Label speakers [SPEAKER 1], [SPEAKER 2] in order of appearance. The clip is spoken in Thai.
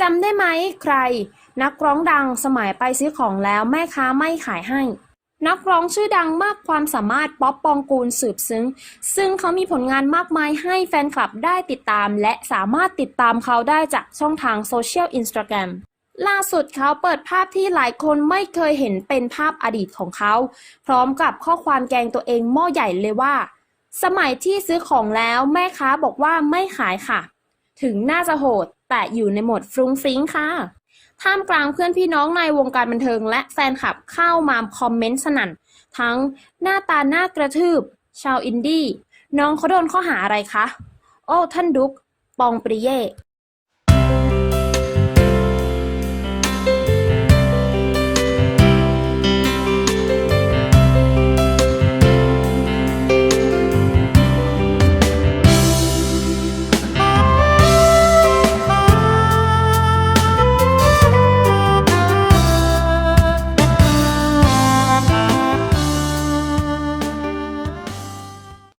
[SPEAKER 1] จำได้ไหมใคร นักร้องดังสมัยไปซื้อของแล้วแม่ค้าไม่ขายให้ นักร้องชื่อดังมากความสามารถป๊อปปองกูลสืบซึ้ง ซึ่งเขามีผลงานมากมายให้แฟนคลับได้ติดตาม และสามารถติดตามเขาได้จากช่องทางโซเชียลอินสตาแกรมล่าสุดเขาเปิดภาพที่หลายคนไม่เคยเห็นเป็นภาพอดีตของเขา พร้อมกับข้อความแกงตัวเองหม้อใหญ่เลยว่า สมัยที่ซื้อของแล้วแม่ค้าบอกว่าไม่ขายค่ะ ถึงน่าจะโหด แต่อยู่ในโหมดฟรุ้งฟริ้งค่ะ ท่ามกลางเพื่อนพี่น้องในวงการบันเทิง และแฟนคลับเข้ามาคอมเมนต์สนั่น ทั้งหน้าตาหน้ากระทืบ ชาวอินดี้ น้องเขาโดนข้อหาอะไรคะ โอ้ท่านดุ๊ก ปองปริเย่